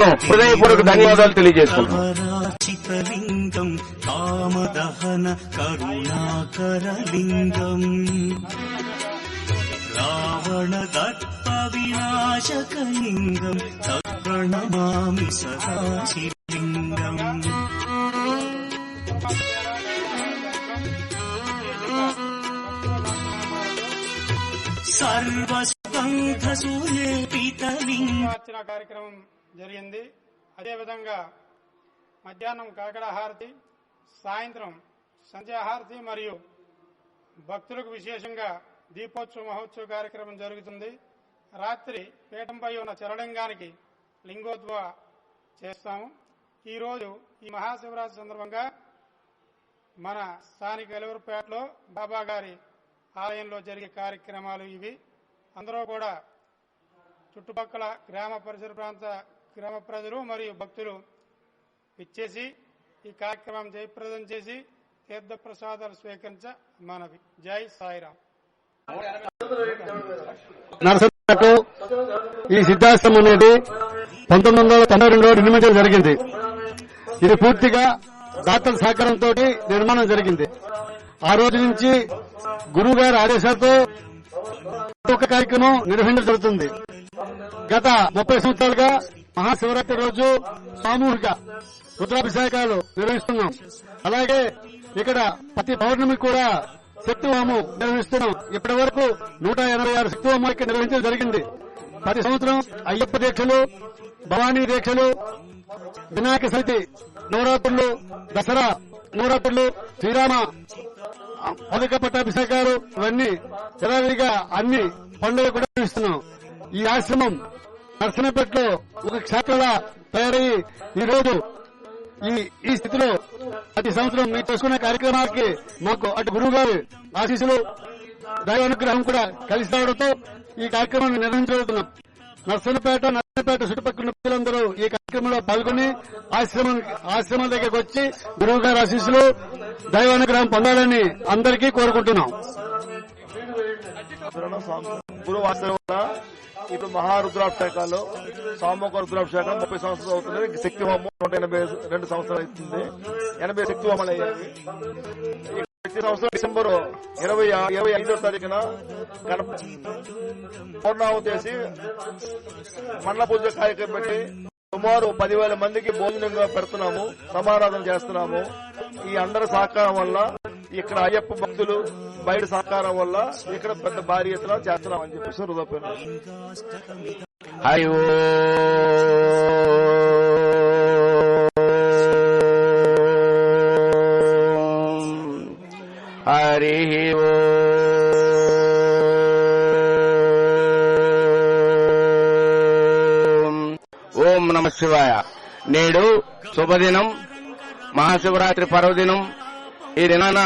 కూడాను హృదయపూర్వక ధన్యవాదాలు తెలియజేసుకుంటున్నాం. కామదహన కరుణాకరలింగం. రావణ దర్ప వినాశకలింగం సదాశిలింగం కార్యక్రమం జరిగింది. అదేవిధంగా మధ్యాహ్నం కాకడాహారతి సాయంత్రం సంధ్యాహారతి మరియు భక్తులకు విశేషంగా దీపోత్సవ మహోత్సవ కార్యక్రమం జరుగుతుంది. రాత్రి పీఠంపై ఉన్న చరలింగానికి లింగోద్వ చేస్తాము. ఈరోజు ఈ మహాశివరాత్రి సందర్భంగా మన స్థానిక ఎలవరపేటలో బాబా గారి ఆలయంలో జరిగే కార్యక్రమాలు ఇవి. అందరూ కూడా చుట్టుపక్కల గ్రామ పరిసర ప్రాంత గ్రామ ప్రజలు మరియు భక్తులు ఇచ్చేసి ఈ కార్యక్రమం జయప్రదం చేసి తీర్థ ప్రసాదాలు స్వీకరించ మనవి. జై సాయిరాం నరసపేట ఈ సిద్ధాశ్రమం అనేది పంతొమ్మిది వందల తొంభై రెండులో నిర్మించడం జరిగింది. ఇది పూర్తిగా దాతల సహకారంతో నిర్మాణం జరిగింది. ఆ రోజు నుంచి గురువు గారి ఆదేశాలతో ఒక కార్యక్రమం నిర్వహించడం జరుగుతుంది. గత ముప్పై సంవత్సరాలుగా మహాశివరాత్రి రోజు సామూహిక రుద్రాభిషేకాలు నిర్వహిస్తున్నాం. అలాగే ఇక్కడ ప్రతి పౌర్ణమి కూడా శక్తివాము నిర్వహిస్తున్నాం. ఇప్పటి వరకు నూట ఎనభై ఆరు శక్తివాము ఇక్కడ నిర్వహించడం జరిగింది. ప్రతి సంవత్సరం అయ్యప్ప దీక్షలు భవానీ దీక్షలు వినాయక సమితి నవరాత్రులు దసరా నవరాత్రులు శ్రీరామ పథక పట్టాభిషేకాలు ఇవన్నీ యథావిధిగా అన్ని పండుగలు కూడా నిర్వహిస్తున్నాం. ఈ ఆశ్రమం నర్సనపేటలో ఒక క్షేత్రంగా తయారయ్యి ఈ రోజు ఈ ఈ స్థితిలో ప్రతి సంవత్సరం మీరు చేసుకునే కార్యక్రమాలకి మాకు అటు గురువు గారి ఆశీస్సులు దైవానుగ్రహం కూడా కలిసి రావడంతో ఈ కార్యక్రమాన్ని నిర్వహించబోతున్నాం. నర్సనపేట నర్సనపేట చుట్టుపక్కల ప్రజలందరూ ఈ కార్యక్రమంలో పాల్గొని ఆశ్రమం ఆశ్రమం దగ్గరకు వచ్చి గురువు గారి ఆశీస్సులు దైవానుగ్రహం పొందాలని అందరికీ కోరుకుంటున్నాం. గురువు ఆశ్రమం ఇప్పుడు మహారుద్రాభిషేకాలు సామూహిక రుద్రాభిషేకం ముప్పై సంవత్సరాలు అవుతుంది. శక్తి హోమం నూట ఎనభై రెండు సంవత్సరాలు అవుతుంది. ఎనభై శక్తి హోమాలు అయ్యాయి. ప్రతి సంవత్సరం డిసెంబర్ ఇరవై ఇరవై ఐదో తారీఖున గణప పూర్ణాహుతి చేసి మండల పూజ కార్యక్రమం పెట్టి సుమారు పదివేల మందికి భోజనంగా పెడుతున్నాము సమారాధన చేస్తున్నాము. ఈ అందరి సహకారం వల్ల ఇక్కడ అయ్యప్ప భక్తులు బయట సహకారం వల్ల ఇక్కడ పెద్ద భారీ ఎత్తున చేస్తున్నామని చెప్పేసి హృదయపూర్వకంగా హరి ఓ. హరి ఓం నమ శివాయ. నేడు శుభదినం. మహాశివరాత్రి పర్వదినం. ఈ దినాన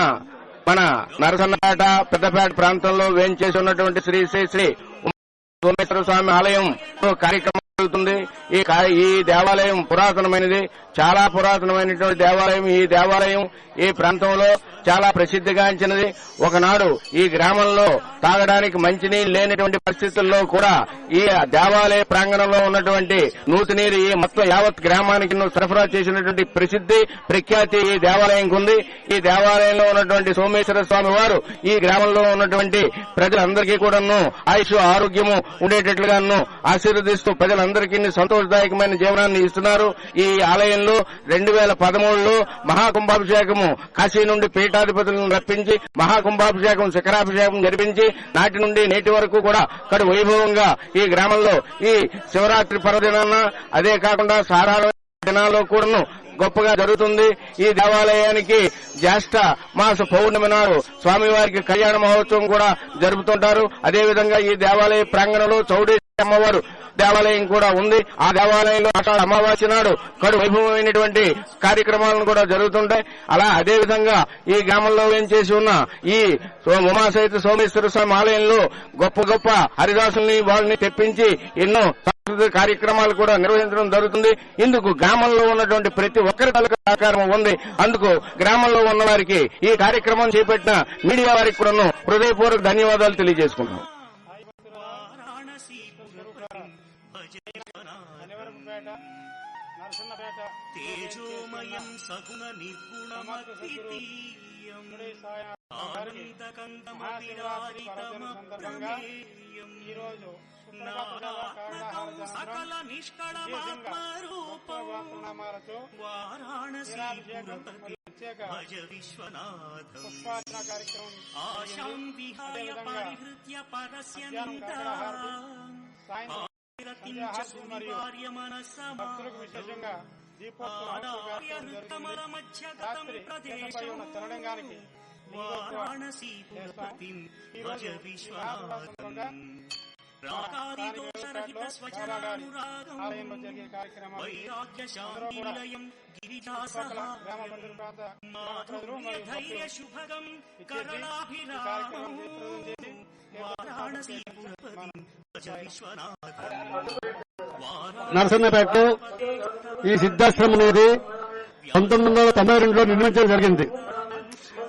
మన నరసన్నపేట పెద్దపేట ప్రాంతంలో వేంచేసి ఉన్నటువంటి శ్రీ శ్రీ శ్రీ సోమేశ్వర స్వామి ఆలయం కార్యక్రమం జరుగుతుంది. ఈ కా- ఈ దేవాలయం పురాతనమైనది. చాలా పురాతనమైనటువంటి దేవాలయం. ఈ దేవాలయం ఈ ప్రాంతంలో చాలా ప్రసిద్ధిగాంచినది ఒకనాడు ఈ గ్రామంలో తాగడానికి మంచినీరు లేనటువంటి పరిస్థితుల్లో కూడా ఈ దేవాలయ ప్రాంగణంలో ఉన్నటువంటి నూతినీరు ఈ మొత్తం యావత్ గ్రామానికి సరఫరా చేసినటువంటి ప్రసిద్ధి ప్రఖ్యాతి ఈ దేవాలయంకి ఉంది. ఈ దేవాలయంలో ఉన్నటువంటి సోమేశ్వర స్వామి వారు ఈ గ్రామంలో ఉన్నటువంటి ప్రజలందరికీ కూడాను ఆయుష్ ఆరోగ్యము ఉండేటట్లుగాను ఆశీర్వదిస్తూ ప్రజలందరికీ సంతోషదాయకమైన జీవనాన్ని ఇస్తున్నారు. ఈ ఆలయంలో రెండు వేల పదమూడులో మహాకుంభాభిషేకము కాశీ నుండి పీఠాధిపతులను రప్పించి మహాకుంభాభిషేకం శిఖరాభిషేకం జరిపించి నాటి నుండి నేటి వరకు కూడా కడు వైభవంగా ఈ గ్రామంలో ఈ శివరాత్రి పర్వదినాన అదే కాకుండా సారాల దినాల్లో కూడాను గొప్పగా జరుగుతుంది. ఈ దేవాలయానికి జ్యేష్ఠ మాస పౌర్ణమి నాడు స్వామివారికి కళ్యాణ మహోత్సవం కూడా జరుపుతుంటారు. అదేవిధంగా ఈ దేవాలయ ప్రాంగణంలో చౌడీ అమ్మవారు దేవాలయం కూడా ఉంది. ఆ దేవాలయంలో ఆషాఢ అమావాస్య నాడు కడు వైభవమైనటువంటి కార్యక్రమాలను కూడా జరుగుతుంటాయి. అలా అదే విధంగా ఈ గ్రామంలో ఏం చేసి ఉన్న ఈ సో- సోమేశ్వర స్వామి ఆలయంలో గొప్ప గొప్ప హరిదాసుల్ని వాళ్ళని తెప్పించి ఎన్నో సాంస్కృతిక కార్యక్రమాలు కూడా నిర్వహించడం జరుగుతుంది. ఇందుకు గ్రామంలో ఉన్నటువంటి ప్రతి ఒక్కరి తాలూకా సహకారం ఉంది. అందుకు గ్రామంలో ఉన్న వారికి ఈ కార్యక్రమం చేపట్టిన మీడియా వారికి కూడా హృదయపూర్వక ధన్యవాదాలు తెలియజేసుకుంటున్నాం. తేజోమయం సగుణ సందర్భంగా ఈ రోజు సకల నిష్కళమాత్మరూపం. వారాణసీ భజ విశ్వనాథం. ఆశాం విహాయ పరిహృత్య మధ్యాహ్నం పరస్యంత కాకరహారతి, సాయంత్రం రతిం చ సంధ్యాహారతి మరియు సునివార్య మనసమా భక్తులకు విశేషంగా దీపోత్సవ కార్యక్రమం జరుగుతుంది రాత్రి కిందపై ఉన్న తరణంగానికి వారాణసీ పురపతిం భజ విశ్వనాథం రాకాదిదోషరహిత స్వచరానురాగం ఆలయంలో జరిగే కార్యక్రమాలు వైరాగ్య శాంతిలయం గిరిజాసహ గ్రామ బంధువుల ప్రాంత ప్రజలు మాధుర్య మరియు ధైర్య భక్తులు శుభగం ఇచ్చేసి ఈ కరళాభిరామం కార్యక్రమం జయప్రదం చేసి వారాణసీ పురపతిం భజ విశ్వనాథం నరసింహపేట ఈ సిద్ధాశ్రమం అనేది పంతొమ్మిది వందల తొంభై రెండులో నిర్మించడం జరిగింది.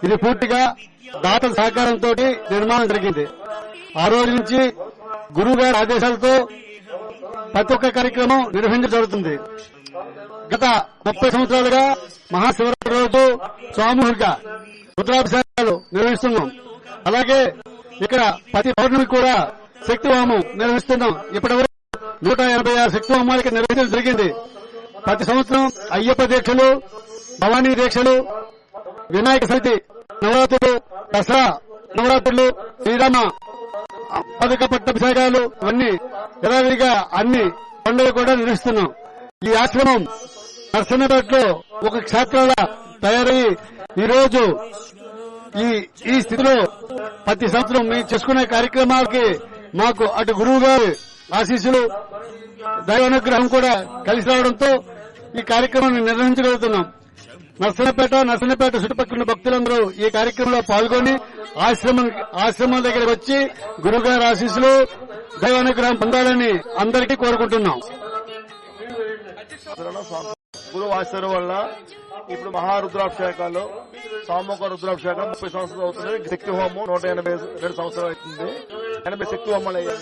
ఇది పూర్తిగా దాతల సహకారంతో నిర్మాణం జరిగింది. ఆ రోజు నుంచి గురువు గారి ఆదేశాలతో ప్రతి ఒక్క కార్యక్రమం నిర్వహించడం జరుగుతుంది. గత ముప్పై సంవత్సరాలుగా మహాశివరాత్రి రోజు సామూహిక రుద్రాభిషేకాలు నిర్వహిస్తున్నాం. అలాగే ఇక్కడ ప్రతి పౌర్ణమి కూడా శక్తి హోమం నిర్వహిస్తున్నాం. ఇప్పటివరకు నూట ఎనభై ఆరు శక్తి హోమాలకి నిర్వహించడం జరిగింది. ప్రతి సంవత్సరం అయ్యప్ప దీక్షలు భవానీ దీక్షలు వినాయక చవితి నవరాత్రులు దసరా నవరాత్రులు శ్రీరామ పథక పట్టాభిషేకాలు ఇవన్నీ యథావిధిగా అన్ని పండుగలు కూడా నిర్వహిస్తున్నాం. ఈ ఆశ్రమం నర్సన్నపేటలో ఒక క్షేత్రంలా తయారయ్యి ఈ రోజు ఈ ఈ స్థితిలో ప్రతి సంవత్సరం మేము చేసుకునే కార్యక్రమాలకి మాకు అటు గురువు గారు ఆశీస్సులు దైవానుగ్రహం కూడా కలిసి రావడంతో ఈ కార్యక్రమాన్ని నిర్వహించగలుగుతున్నాం. నర్సనపేట నర్సనపేట చుట్టుపక్కల భక్తులందరూ ఈ కార్యక్రమంలో పాల్గొని ఆశ్రమం ఆశ్రమం దగ్గర వచ్చి గురుగారి ఆశీస్సులు దైవానుగ్రహం పొందాలని అందరికీ కోరుకుంటున్నాం. గురు స్వామి. గురువు ఆశ్చర్యం వల్ల ఇప్పుడు మహారుద్రాభిషేకాలు సామూహిక రుద్రాభిషేకం ముప్పై సంవత్సరాలు అవుతుంది. శక్తి హోమం నూట ఎనభై రెండు సంవత్సరాలు అవుతుంది. ఎనభై శక్తి హోమాలు అయ్యాయి.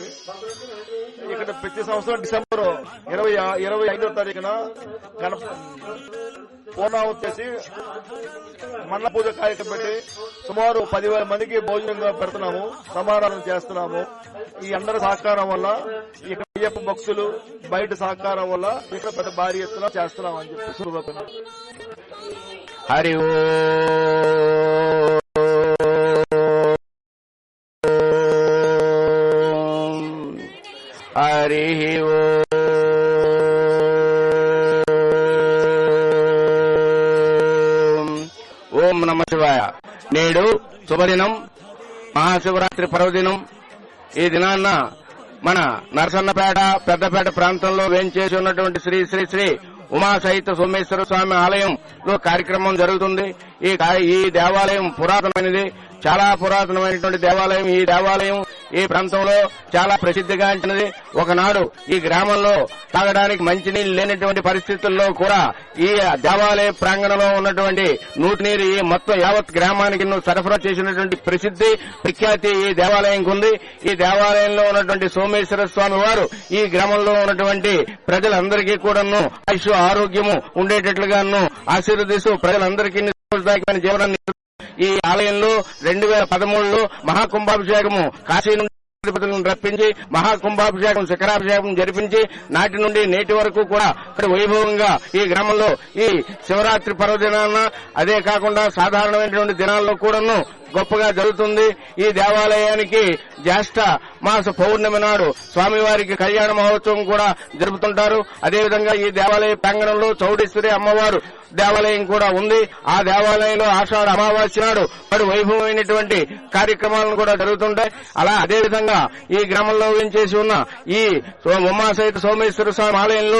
ఎందుకంటే ప్రతి సంవత్సరం డిసెంబర్ ఇరవై ఇరవై ఐదో తారీఖున గణ పూర్ణావతి చేసి మండల పూజ కార్యక్రమం పెట్టి సుమారు పదివేల మందికి భోజనంగా పెడుతున్నాము సమాధానం చేస్తున్నాము. ఈ అందరి సహకారం వల్ల ఇక్కడ అయ్యప్ప భక్తులు బయట సహకారం వల్ల ఇక్కడ పెద్ద భారీ ఎత్తున చేస్తున్నాం అని చెప్పి హరి ఓ హరి ఓం. ఓం నమ శివాయ. నేడు శుభదినం మహాశివరాత్రి పర్వదినం. ఈ దినాన్న మన నరసన్నపేట పెద్దపేట ప్రాంతంలో వేంచేసి ఉన్నటువంటి శ్రీ శ్రీ శ్రీ ఉమా సహిత సోమేశ్వర స్వామి ఆలయంలో కార్యక్రమం జరుగుతుంది. ఈ ఈ దేవాలయం పురాతనమైనది. చాలా పురాతనమైనటువంటి దేవాలయం. ఈ దేవాలయం ఈ ప్రాంతంలో చాలా ప్రసిద్ధిగాంచినది ఒకనాడు ఈ గ్రామంలో తాగడానికి మంచినీళ్ళు లేనటువంటి పరిస్థితుల్లో కూడా ఈ దేవాలయ ప్రాంగణంలో ఉన్నటువంటి నూటి నీరు ఈ మొత్తం యావత్ గ్రామానికి సరఫరా చేసినటువంటి ప్రసిద్ధి ప్రఖ్యాతి ఈ దేవాలయంకి ఉంది. ఈ దేవాలయంలో ఉన్నటువంటి సోమేశ్వర స్వామి వారు ఈ గ్రామంలో ఉన్నటువంటి ప్రజలందరికీ కూడాను ఆయుష్ ఆరోగ్యము ఉండేటట్లుగాను ఆశీర్వదిస్తూ ప్రజలందరికీ జీవనాన్ని ఈ ఆలయంలో రెండు వేల పదమూడులో మహాకుంభాభిషేకము కాశీ నుండి అధిపతులను రప్పించి మహాకుంభాభిషేకం శిఖరాభిషేకం జరిపించి నాటి నుండి నేటి వరకు కూడా ఇక్కడ వైభవంగా ఈ గ్రామంలో ఈ శివరాత్రి పర్వదినాన అదే కాకుండా సాధారణమైనటువంటి దినాల్లో కూడాను గొప్పగా జరుగుతుంది ఈ దేవాలయానికి జ్యేష్ఠ మాస పౌర్ణమి నాడు స్వామివారికి కళ్యాణ మహోత్సవం కూడా జరుపుతుంటారు. అదేవిధంగా ఈ దేవాలయ ప్రాంగణంలో చౌడేశ్వరి అమ్మవారు దేవాలయం కూడా ఉంది. ఆ దేవాలయంలో ఆషాఢ అమావాస్య నాడు మరి వైభవమైనటువంటి కార్యక్రమాలను కూడా జరుగుతుంటాయి. అలా అదేవిధంగా ఈ గ్రామంలో వేంచేసి ఉన్న ఈ సో- సోమేశ్వర స్వామి ఆలయంలో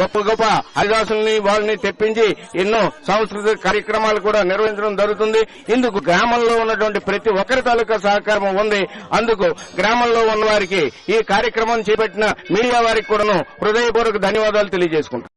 గొప్ప గొప్ప హరిదాసుల్ని వాళ్ళని తెప్పించి ఎన్నో సాంస్కృతిక కార్యక్రమాలు కూడా నిర్వహించడం జరుగుతుంది. ఇందుకు గ్రామంలో ఉన్న ఉన్నటువంటి ప్రతి ఒక్కరి తాలూకా సహకారం ఉంది. అందుకు గ్రామంలో ఉన్న వారికి ఈ కార్యక్రమం చేపట్టిన మీడియా వారికి కూడాను హృదయపూర్వక ధన్యవాదాలు తెలియజేసుకుంటాను